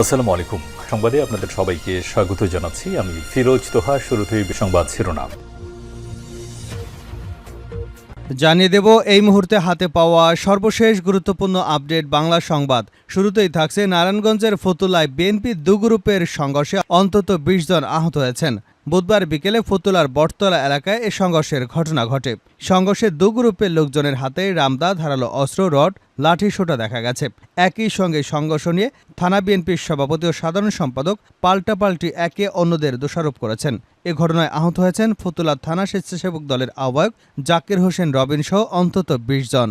আসসালামু আলাইকুম সংবাদে আপনাদের সবাইকে স্বাগত জানাচ্ছি। আমি ফিরোজ তোহা, শুরুতেই সংবাদ শিরোনাম। জানিয়ে দেব, এই মুহূর্তে হাতে পাওয়া সর্বশেষ গুরুত্বপূর্ণ আপডেট বাংলা সংবাদ। শুরুতেই থাকছে নারায়ণগঞ্জের ফতুলায় বিএনপি দু গ্রুপের সংঘর্ষে অন্তত বিশ জন আহত হয়েছেন। বুধবার বিকেলে ফতুলার বটতলা এলাকায় এ সংঘর্ষের ঘটনা ঘটে। সংঘর্ষে দু গ্রুপের লোকজনের হাতে রামদা, ধারালো অস্ত্র, রড, লাঠি, সোটা দেখা গেছে। একই সঙ্গে সংঘর্ষ নিয়ে থানা বিএনপির সভাপতি ও সাধারণ সম্পাদক পাল্টাপাল্টি একে অন্যদের দোষারোপ করেছেন। এ ঘটনায় আহত হয়েছেন ফতুল্লা থানা স্বেচ্ছাসেবক দলের আহ্বায়ক জাকির হোসেন রবিন সহ অন্তত বিশ জন।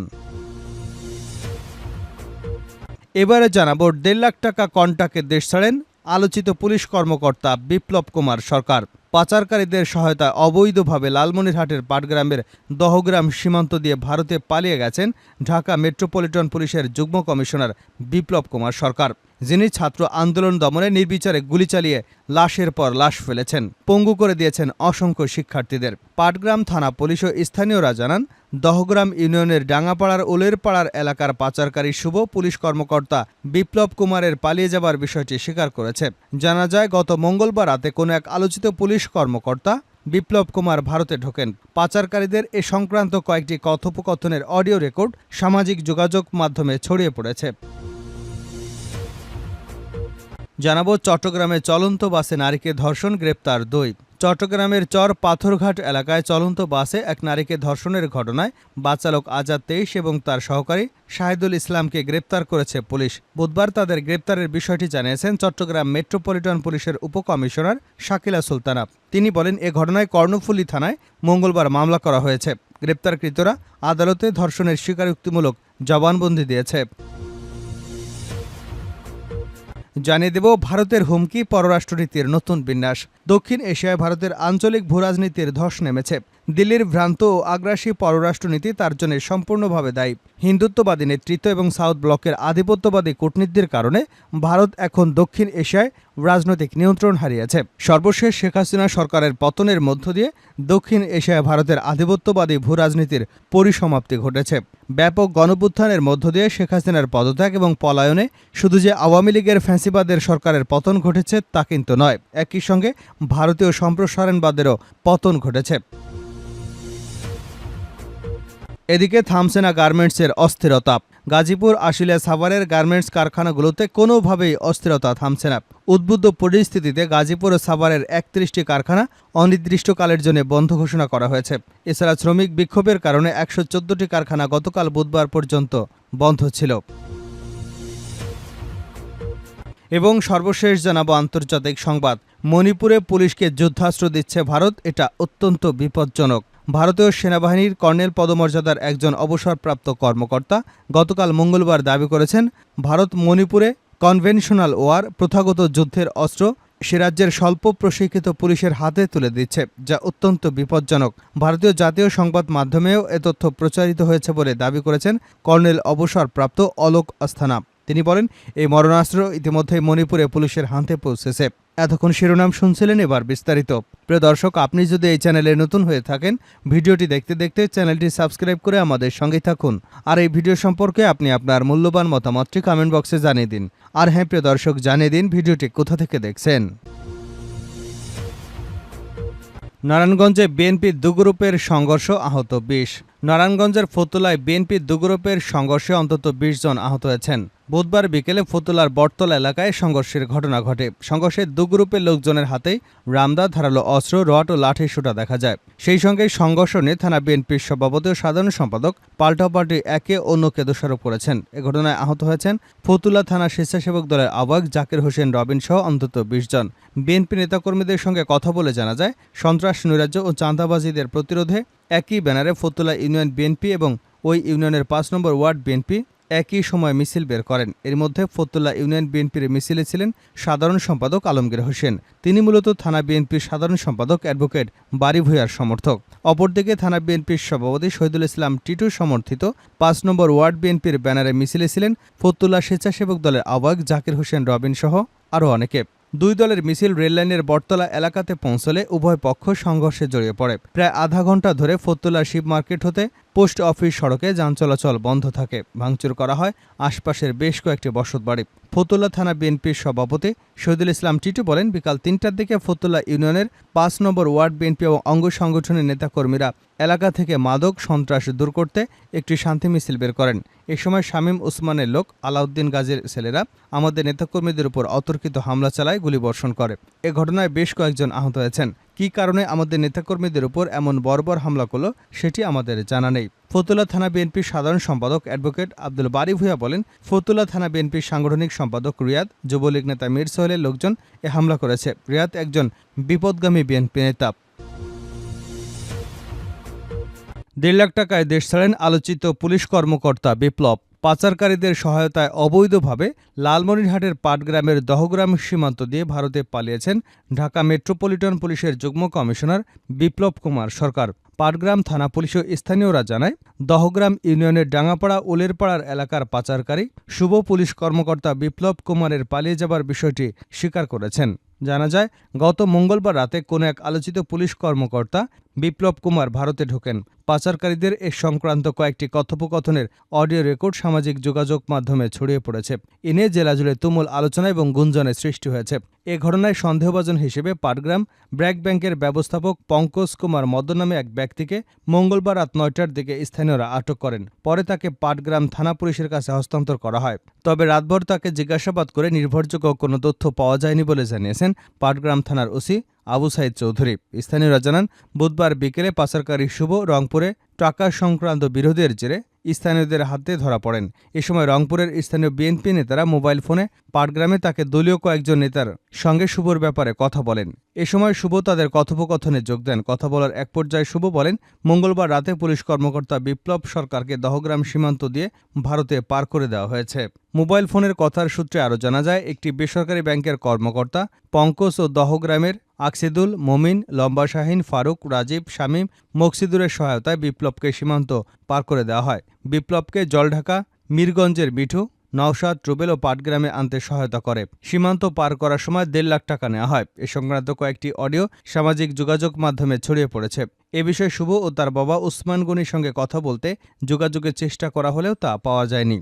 এবারে জানাব, দেড় লাখ টাকা কন্টাকে দেশ ছাড়েন আলোচিত পুলিশ কর্মকর্তা বিপ্লব কুমার সরকার। পাচারকারীদের সহায়তায় অবৈধভাবে লালমনিরহাটের পাটগ্রামের দহগ্রাম সীমান্ত দিয়ে ভারতে পালিয়ে গেছেন ঢাকা মেট্রোপলিটন পুলিশের যুগ্ম কমিশনার বিপ্লব কুমার সরকার, যিনি ছাত্র আন্দোলন দমনে নির্বিচারে গুলি চালিয়ে লাশের পর লাশ ফেলেছেন। পঙ্গু করে দিয়েছেন অসংখ্য শিক্ষার্থীদের। পাটগ্রাম থানা পুলিশ ও স্থানীয়রা জানান দহগ্রাম ইউনিয়নের ডাঙ্গাপাড়ার ওলেরপাড়ার এলাকার পাচারকারী শুভ পুলিশ কর্মকর্তা বিপ্লব কুমারের পালিয়ে যাবার বিষয়টি স্বীকার করেছে। জানা যায়, গত মঙ্গলবার রাতে কোনো এক আলোচিত পুলিশ কর্মকর্তা বিপ্লব কুমার ভারতে ঢোকেন। পাচারকারীদের এ সংক্রান্ত কয়েকটি কথোপকথনের অডিও রেকর্ড সামাজিক যোগাযোগ মাধ্যমে ছড়িয়ে পড়েছে। জানাব, চট্টগ্রামে চলন্ত বাসে নারীকে ধর্ষণ, গ্রেপ্তার দুই। চট্টগ্রামের চর পাথরঘাট এলাকায় চলন্ত বাসে এক নারীকে ধর্ষণের ঘটনায় বাচালক আজাদ তেইশ এবং তার সহকারী শাহিদুল ইসলামকে গ্রেপ্তার করেছে পুলিশ। বুধবার তাদের গ্রেপ্তারের বিষয়টি জানিয়েছেন চট্টগ্রাম মেট্রোপলিটন পুলিশের উপকমিশনার শাকিলা সুলতানা। তিনি বলেন, এ ঘটনায় কর্ণফুলী থানায় মঙ্গলবার মামলা করা হয়েছে। গ্রেপ্তারকৃতরা আদালতে ধর্ষণের স্বীকারোক্তিমূলক জবানবন্দি দিয়েছে। জানিয়ে দেব ভারতের হুমকি পররাষ্ট্রনীতির নতুন বিন্যাস। দক্ষিণ এশিয়ায় ভারতের আঞ্চলিক ভূরাজনীতির ধস নেমেছে। দিল্লির ভ্রান্ত ও আগ্রাসী পররাষ্ট্রনীতি তার জন্য সম্পূর্ণভাবে দায়ী। হিন্দুত্ববাদী নেতৃত্ব এবং সাউথ ব্লকের আধিপত্যবাদী কূটনীতির কারণে ভারত এখন দক্ষিণ এশিয়ায় রাজনৈতিক নিয়ন্ত্রণ হারিয়েছে। সর্বশেষ শেখ হাসিনা সরকারের পতনের মধ্য দিয়ে দক্ষিণ এশিয়ায় ভারতের আধিপত্যবাদী ভূরাজনীতির পরিসমাপ্তি ঘটেছে। ব্যাপক গণপুত্থানের মধ্য দিয়ে শেখ হাসিনার পদত্যাগ এবং পলায়নে শুধু যে আওয়ামী লীগের ফ্যান্সিবাদের সরকারের পতন ঘটেছে তা কিন্তু নয়। একই সঙ্গে ভারতীয় সম্প্রসারণবাদেরও পতন ঘটেছে। এদিকে থামছে না গার্মেন্টসের অস্থিরতা। গাজীপুর আশিলিয়া সাভারের গার্মেন্টস কারখানাগুলোতে কোনোভাবেই অস্থিরতা থামছে না। উদ্বুদ্ধ পরিস্থিতিতে গাজীপুর ও সাভারের একত্রিশটি কারখানা অনির্দিষ্টকালের জন্য বন্ধ ঘোষণা করা হয়েছে। এছাড়া শ্রমিক বিক্ষোভের কারণে একশো চোদ্দটি কারখানা গতকাল বুধবার পর্যন্ত বন্ধ ছিল। এবং সর্বশেষ জানাব আন্তর্জাতিক সংবাদ। মণিপুরে পুলিশকে যুদ্ধাস্ত্র দিচ্ছে ভারত, এটা অত্যন্ত বিপজ্জনক। ভারতীয় সেনাবাহিনীর কর্নেল পদমর্যাদার একজন অবসরপ্রাপ্ত কর্মকর্তা গতকাল মঙ্গলবার দাবি করেছেন, ভারত মণিপুরে কনভেনশনাল ওয়ার প্রথাগত যুদ্ধের অস্ত্র সে রাজ্যের স্বল্প প্রশিক্ষিত পুলিশের হাতে তুলে দিচ্ছে, যা অত্যন্ত বিপজ্জনক। ভারতীয় জাতীয় সংবাদ মাধ্যমেও এ তথ্য প্রচারিত হয়েছে বলে দাবি করেছেন কর্নেল অবসরপ্রাপ্ত অলোক আস্থানা। তিনি বলেন, এই মরণাস্ত্র ইতিমধ্যেই মণিপুরে পুলিশের হাতে পৌঁছেছে। এতক্ষণ শিরোনাম শুনছিলেন এবার বিস্তারিত। প্রিয় দর্শক, আপনি যদি এই চ্যানেলে নতুন হয়ে থাকেন, ভিডিওটি দেখতে দেখতে চ্যানেলটি সাবস্ক্রাইব করে আমাদের সঙ্গে থাকুন। আর এই ভিডিও সম্পর্কে আপনি আপনার মূল্যবান মতামতটি কমেন্ট বক্সে জানিয়ে দিন। আর হ্যাঁ প্রিয় দর্শক, জানিয়ে দিন ভিডিওটি কোথা থেকে দেখছেন। নারায়ণগঞ্জে বিএনপির দু গ্রুপের সংঘর্ষ আহত বিশ। নারায়ণগঞ্জের ফতুলায় বিএনপির দু গ্রুপের সংঘর্ষে অন্তত বিশ জন আহত হয়েছেন। বুধবার বিকেলে ফতুলার বটতলা এলাকায় সংঘর্ষের ঘটনা ঘটে। সংঘর্ষে দু গ্রুপের লোকজনের হাতেই রামদা, ধারালো অস্ত্র, রড ও লাঠি সুটা দেখা যায়। সেই সঙ্গে সংঘর্ষ নিয়ে থানা বিএনপির সভাপতি ও সাধারণ সম্পাদক পাল্টাপাল্টি একে অন্যকে দোষারোপ করেছেন। এ ঘটনায় আহত হয়েছেন ফতুলা থানা স্বেচ্ছাসেবক দলের আহ্বায়ক জাকির হোসেন রবিন সহ অন্তত বিশ জন। বিএনপি নেতাকর্মীদের সঙ্গে কথা বলে জানা যায়, সন্ত্রাস, নৈরাজ্য ও চাঁদাবাজিদের প্রতিরোধে একই ব্যানারে ফতুলা ইউনিয়ন বিএনপি এবং ওই ইউনিয়নের পাঁচ নম্বর ওয়ার্ড বিএনপি একই সময় মিছিল বের করেন। এর মধ্যে ফতুল্লা ইউনিয়ন বিএনপির মিছিলে ছিলেন সাধারণ সম্পাদক আলমগীর হোসেন। তিনি মূলত থানা বিএনপির সাধারণ সম্পাদক অ্যাডভোকেট বাড়ি ভূঁয়ার সমর্থক। অপরদিকে থানা বিএনপির সভাপতি শহীদুল ইসলাম টিটু সমর্থিত পাঁচ নম্বর ওয়ার্ড বিএনপির ব্যানারে মিছিলে ছিলেন ফতুল্লা স্বেচ্ছাসেবক দলের আহ্বায়ক জাকির হোসেন রবিন সহ আরও অনেকে। দুই দলের মিছিল রেললাইনের বটতলা এলাকাতে পৌঁছলে উভয় পক্ষ সংঘর্ষে জড়িয়ে পড়ে। প্রায় আধা ঘণ্টা ধরে ফতুল্লা শিব মার্কেট হতে পোস্ট অফিস সড়কে যান চলাচল বন্ধ থাকে। ভাঙচুর করা হয় আশপাশের বেশ কয়েকটি বসতবাড়ি ফতুল্লা থানা বিএনপির সভাপতি শহীদুল ইসলাম টিটু বলেন, বিকাল তিনটার দিকে ফতুল্লা ইউনিয়নের পাঁচ নম্বর ওয়ার্ড বিএনপি এবং অঙ্গ সংগঠনের নেতাকর্মীরা এলাকা থেকে মাদক সন্ত্রাস দূর করতে একটি শান্তি মিছিল বের করেন। এ সময় শামীম ওসমানের লোক আলাউদ্দিন গাজীর ছেলেরা আমাদের নেতাকর্মীদের উপর অতর্কিত হামলা চালায় গুলিবর্ষণ করে। এ ঘটনায় বেশ কয়েকজন আহত হয়েছেন। কী কারণে আমাদের নেতাকর্মীদের উপর এমন বর্বর হামলা করল, সেটি আমাদের জানা নেই। ফতুল্লা থানা বিএনপির সাধারণ সম্পাদক অ্যাডভোকেট আব্দুল বারি ভূয়া বলেন, ফতুল্লা থানা বিএনপির সাংগঠনিক সম্পাদক রিয়াদ, যুবলীগ নেতা মীর সোহেলের লোকজন এ হামলা করেছে। রিয়াদ একজন বিপদগামী বিএনপি নেতা। দেড় লাখ টাকায় দেশ ছাড়েন আলোচিত পুলিশ কর্মকর্তা বিপ্লব। পাচারকারীদের সহায়তায় অবৈধভাবে লালমনিরহাটের পাটগ্রামের দহগ্রাম সীমান্ত দিয়ে ভারতে পালিয়েছেন ঢাকা মেট্রোপলিটন পুলিশের যুগ্ম কমিশনার বিপ্লব কুমার সরকার। পাটগ্রাম থানা পুলিশ ও স্থানীয়রা জানায়, দহগ্রাম ইউনিয়নের ডাঙ্গাপাড়া উলেরপাড়ার এলাকার পাচারকারী শুভ পুলিশ কর্মকর্তা বিপ্লব কুমারের পালিয়ে যাবার বিষয়টি স্বীকার করেছেন। জানা যায়, গত মঙ্গলবার রাতে কোনো এক আলোচিত পুলিশ কর্মকর্তা বিপ্লব কুমার ভারতে ঢোকেন। পাচারকারীদের এ সংক্রান্ত কয়েকটি কথোপকথনের অডিও রেকর্ড সামাজিক যোগাযোগ মাধ্যমে ছড়িয়ে পড়েছে। এ নিয়ে জেলা জুড়ে তুমুল আলোচনা এবং গুঞ্জনের সৃষ্টি হয়েছে। এ ঘটনায় সন্দেহভাজন হিসেবে পাটগ্রাম ব্র্যাক ব্যাংকের ব্যবস্থাপক পঙ্কজ কুমার মদ্দ নামে এক ব্যক্তিকে মঙ্গলবার রাত নয়টার দিকে স্থানীয়রা আটক করেন। পরে তাকে পাটগ্রাম থানা পুলিশের কাছে হস্তান্তর করা হয়। তবে রাতভর তাকে জিজ্ঞাসাবাদ করে নির্ভরযোগ্য কোনো তথ্য পাওয়া যায়নি বলে জানিয়েছেন পাটগ্রাম থানার ওসি আবু সাইদ চৌধুরী। স্থানীয়রা জানান বুধবার বিকেলে পাচারকারী শুভ রংপুরে টাকা সংক্রান্ত বিরোধের জেরে স্থানীয়দের হাতে ধরা পড়েন। এ সময় রংপুরের স্থানীয় বিএনপি নেতারা মোবাইল ফোনে পাটগ্রামে তাকে দলীয় কয়েকজন নেতার সঙ্গে শুভর ব্যাপারে কথা বলেন। এ সময় শুভ তাদের কথোপকথনে যোগ দেন। কথা বলার এক পর্যায়ে শুভ বলেন, মঙ্গলবার রাতে পুলিশ কর্মকর্তা বিপ্লব সরকারকে দহগ্রাম সীমান্ত দিয়ে ভারতে পার করে দেওয়া হয়েছে। মোবাইল ফোনের কথার সূত্রে আরও জানা যায়, একটি বেসরকারি ব্যাংকের কর্মকর্তা পঙ্কজ ও দহগ্রামের আকসিদুল, মমিন লম্বা শাহিন ফারুক, রাজীব, শামীম মকসিদুরের সহায়তায় বিপ্লবকে সীমান্ত পার করে দেওয়া হয়। বিপ্লবকে জলঢাকা, মীরগঞ্জের মিঠু, নওশাদ ট্রুবেল ও পাটগ্রামে আনতে সহায়তা করে। সীমান্ত পার করার সময় দেড় লাখ টাকা নেওয়া হয়। এ সংক্রান্ত কয়েকটি অডিও সামাজিক যোগাযোগ মাধ্যমে ছড়িয়ে পড়েছে। এ বিষয়ে শুভ ও তার বাবা উসমান গনির সঙ্গে কথা বলতে যোগাযোগের চেষ্টা করা হলেও তা পাওয়া যায়নি।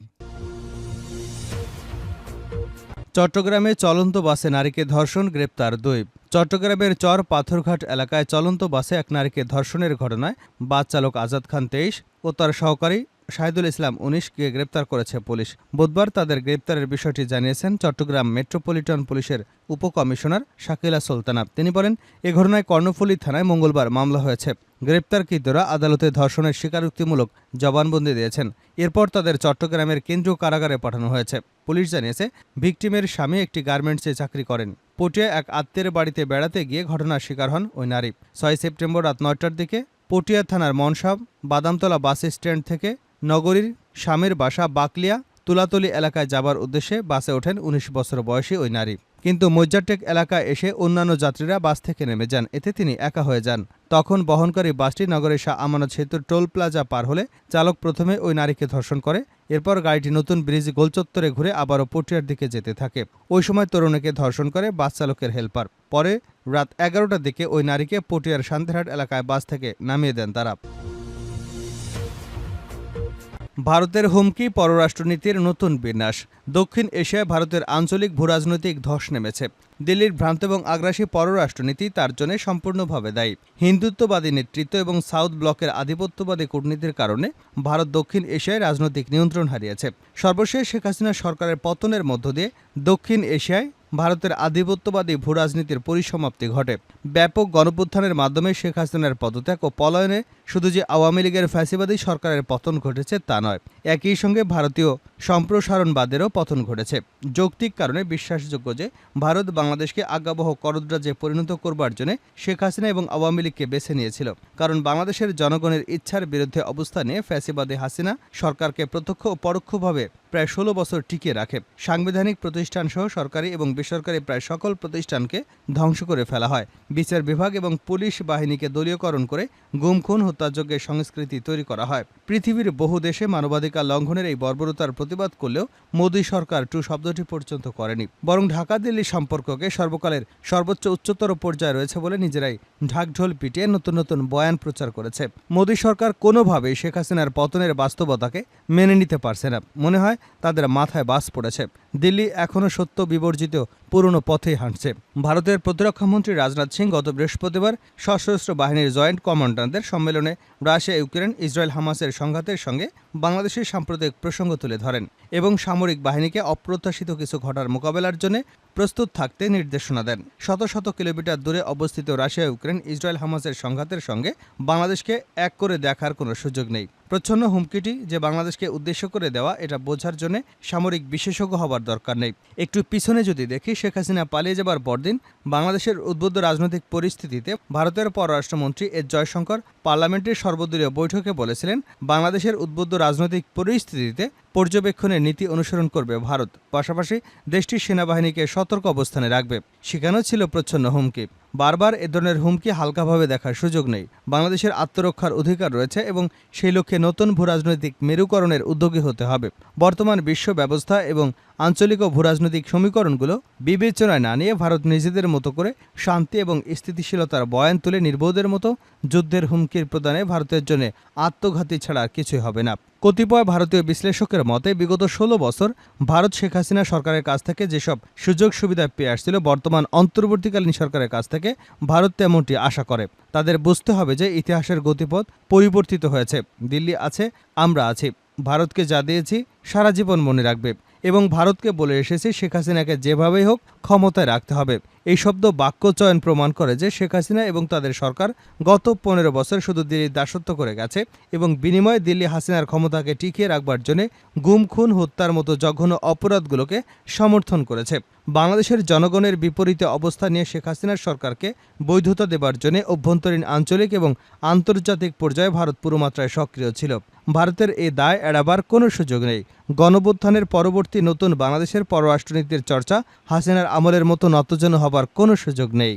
চট্টগ্রামে চলন্ত বাসে নারীকে ধর্ষণ, গ্রেপ্তার দুই। চট্টগ্রামের চর পাথরঘাট এলাকায় চলন্ত বাসে এক নারীকে ধর্ষণের ঘটনায় বাস চালক আজাদ খান তেইশ ও তার সহকারী শাহিদুল ইসলাম উনিশকে গ্রেপ্তার করেছে পুলিশ। বুধবার তাদের গ্রেপ্তারের বিষয়টি জানিয়েছেন চট্টগ্রাম মেট্রোপলিটন পুলিশের উপকমিশনার শাকিলা সুলতানা। তিনি বলেন, এ ঘটনায় কর্ণফুলী থানায় মঙ্গলবার মামলা হয়েছে। গ্রেপ্তারকৃতরা আদালতে ধর্ষণের স্বীকারোক্তিমূলক জবানবন্দি দিয়েছেন। এরপর তাদের চট্টগ্রামের কেন্দ্রীয় কারাগারে পাঠানো হয়েছে। পুলিশ জানিয়েছে, ভিকটিমের স্বামী একটি গার্মেন্টসে চাকরি করেন। পটিয়া এক আত্মীয়ের বাড়িতে বেড়াতে গিয়ে ঘটনার শিকার হন ওই নারী। ছয় সেপ্টেম্বর রাত নয়টার দিকে পটিয়া থানার মনসাব বাদামতলা বাস স্ট্যান্ড থেকে নগরীর স্বামীর বাসা বাকলিয়া, তুলাতলি এলাকায় যাবার উদ্দেশ্যে বাসে ওঠেন উনিশ বছর বয়সী ওই নারী। কিন্তু মজ্জারটেক এলাকায় এসে অন্যান্য যাত্রীরা বাস থেকে নেমে যান, এতে তিনি একা হয়ে যান। তখন বহনকারী বাসটি নগরের শাহ আমানত সেতুর টোল প্লাজা পার হলে চালক প্রথমে ওই নারীকে ধর্ষণ করে, এরপর গাড়িটি নতুন ব্রিজ গোলচত্বরে ঘুরে আবারও পটিয়ার দিকে যেতে থাকে। ওই সময় তরুণীকে ধর্ষণ করে বাস চালকের হেল্পার। পরে রাত এগারোটার দিকে ওই নারীকে পটিয়ার শান্তিরহাট এলাকায় বাস থেকে নামিয়ে দেন তারা। ভারতের হুমকি পররাষ্ট্রনীতির নতুন বিন্যাস। দক্ষিণ এশিয়ায় ভারতের আঞ্চলিক ভূরাজনৈতিক ধস নেমেছে। দিল্লির ভ্রান্ত এবং আগ্রাসী পররাষ্ট্রনীতি তার জন্য সম্পূর্ণভাবে দায়ী। হিন্দুত্ববাদী নেতৃত্ব এবং সাউথ ব্লকের আধিপত্যবাদী কূটনীতির কারণে ভারত দক্ষিণ এশিয়ায় রাজনৈতিক নিয়ন্ত্রণ হারিয়েছে। সর্বশেষ শেখ হাসিনা সরকারের পতনের মধ্য দিয়ে দক্ষিণ এশিয়ায় ভারতের আধিপত্যবাদী ভূরাজনীতির পরিসমাপ্তি ঘটে। ব্যাপক গণপুত্থানের মাধ্যমে শেখ হাসিনার পদত্যাগ ও পলায়নে শুধু যে আওয়ামী লীগের ফ্যাসিবাদী সরকারের পতন ঘটেছে তা নয়, একই সঙ্গে ভারতীয় সম্প্রসারণবাদেরও পতন ঘটেছে। যৌক্তিক কারণে বিশ্বাসযোগ্য যে ভারত বাংলাদেশকে আজ্ঞাবহ করদ্রাজে পরিণত করবার জন্য শেখ হাসিনা এবং আওয়ামী লীগকে বেছে নিয়েছিল। কারণ বাংলাদেশের জনগণের ইচ্ছার বিরুদ্ধে অবস্থান নিয়ে ফ্যাসিবাদী হাসিনা সরকারকে প্রত্যক্ষ ও পরোক্ষভাবে প্রায় ষোলো বছর টিকিয়ে রাখে। সাংবিধানিক প্রতিষ্ঠান সহ সরকারি এবং বেসরকারি প্রায় সকল প্রতিষ্ঠানকে ধ্বংস করে ফেলা হয়। বিচার বিভাগ এবং পুলিশ বাহিনীকে দলীয়করণ করে গুম, খুন হত্যাযজ্ঞের সংস্কৃতি তৈরি করা হয়। পৃথিবীর বহু দেশে মানবাধিকার লঙ্ঘনের এই বর্বরতার প্রতিবাদ করলেও মোদী সরকার টু শব্দটি পর্যন্ত করেনি। বরং ঢাকা দিল্লি সম্পর্ককে সর্বকালের সর্বোচ্চ উচ্চতর পর্যায়ে রয়েছে বলে নিজেরাই ঢাকঢোল পিটিয়ে নতুন নতুন বয়ান প্রচার করেছে। মোদী সরকার কোনোভাবেই শেখ হাসিনার পতনের বাস্তবতাকে মেনে নিতে পারছে না। মনে হয় তাদের মাথায় বাস পড়েছে। দিল্লি এখনও সত্য বিবর্জিত পুরনো পথেই হাঁটছে। ভারতের প্রতিরক্ষামন্ত্রী রাজনাথ সিং গত বৃহস্পতিবার সশস্ত্র বাহিনীর জয়েন্ট কমান্ডারদের সম্মেলনে রাশিয়া, ইউক্রেন, ইসরায়েল, হামাসের সংঘাতের সঙ্গে বাংলাদেশের সাম্প্রতিক প্রসঙ্গ তুলে ধরেন এবং সামরিক বাহিনীকে অপ্রত্যাশিত কিছু ঘটার মোকাবেলার জন্য প্রস্তুত থাকতে নির্দেশনা দেন। শত শত কিলোমিটার দূরে অবস্থিত রাশিয়া, ইউক্রেন, ইসরায়েল, হামাসের সংঘাতের সঙ্গে বাংলাদেশকে এক করে দেখার কোনো সুযোগ নেই। প্রচ্ছন্ন হুমকিটি যে বাংলাদেশকে উদ্দেশ্য করে দেওয়া, এটা বোঝার জন্য সামরিক বিশেষজ্ঞ হবার দরকার নেই। একটু পিছনে যদি দেখি, শেখ হাসিনা পালিয়ে যাবার পরদিন বাংলাদেশের উদ্বুদ্ধ রাজনৈতিক পরিস্থিতিতে ভারতের পররাষ্ট্রমন্ত্রী এস জয়শঙ্কর পার্লামেন্টের সর্বদলীয় বৈঠকে বলেছিলেন, বাংলাদেশের উদ্বুদ্ধ রাজনৈতিক পরিস্থিতিতে পর্যবেক্ষণের নীতি অনুসরণ করবে ভারত। পাশাপাশি দেশটির সেনাবাহিনীকে সতর্ক অবস্থানে রাখবে। সেখানেও ছিল প্রচ্ছন্ন হুমকি। বারবার এ ধরনের হুমকি হালকাভাবে দেখার সুযোগ নেই। বাংলাদেশের আত্মরক্ষার অধিকার রয়েছে এবং সেই লক্ষ্যে নতুন ভূরাজনৈতিক মেরুকরণের উদ্যোগী হতে হবে। বর্তমান বিশ্ব ব্যবস্থা এবং আঞ্চলিক ও ভূরাজনৈতিক সমীকরণগুলো বিবেচনায় না নিয়ে ভারত নিজেদের মতো করে শান্তি এবং স্থিতিশীলতার বয়ান তুলে নির্বোধের মতো যুদ্ধের হুমকির প্রদানে ভারতের জন্য আত্মঘাতী ছাড়া কিছুই হবে না। কতিপয় ভারতীয় বিশ্লেষকের মতে, বিগত ষোলো বছর ভারত শেখ হাসিনা সরকারের কাছ থেকে যেসব সুযোগ সুবিধা পেয়ে আসছিল, বর্তমান অন্তর্বর্তীকালীন সরকারের কাছ থেকে ভারত তেমনটি আশা করে। তাদের বুঝতে হবে যে ইতিহাসের গতিপথ পরিবর্তিত হয়েছে। দিল্লি আছে, আমরা আছি। ভারতকে যা দিয়েছি, সারা জীবন মনে রাখবে। এবং ভারতকে বলে এসেছি, শেখ হাসিনাকে যেভাবেই হোক ক্ষমতায় রাখতে হবে। এই শব্দ বাক্যচয়ন প্রমাণ করে যে শেখ হাসিনা এবং তাদের সরকার গত পনেরো বছর শুধু দিল্লির দাসত্ব করে গেছে এবং বিনিময়ে দিল্লি হাসিনার ক্ষমতাকে টিকিয়ে রাখবার জন্য গুম, খুন, হত্যার মতো জঘন্য অপরাধগুলোকে সমর্থন করেছে। বাংলাদেশের জনগণের বিপরীতে অবস্থা নিয়ে শেখ হাসিনার সরকারকে বৈধতা দেবার জন্য অভ্যন্তরীণ আঞ্চলিক এবং আন্তর্জাতিক পর্যায়ে ভারত পুরোমাত্রায় সক্রিয় ছিল। ভারতের এ দায় এড়াবার কোনো সুযোগ নেই। গণবোত্থানের পরবর্তী নতুন বাংলাদেশের পররাষ্ট্রনীতির চর্চা হাসিনার আমলের মতো নতজন হবার কোনো সুযোগ নেই।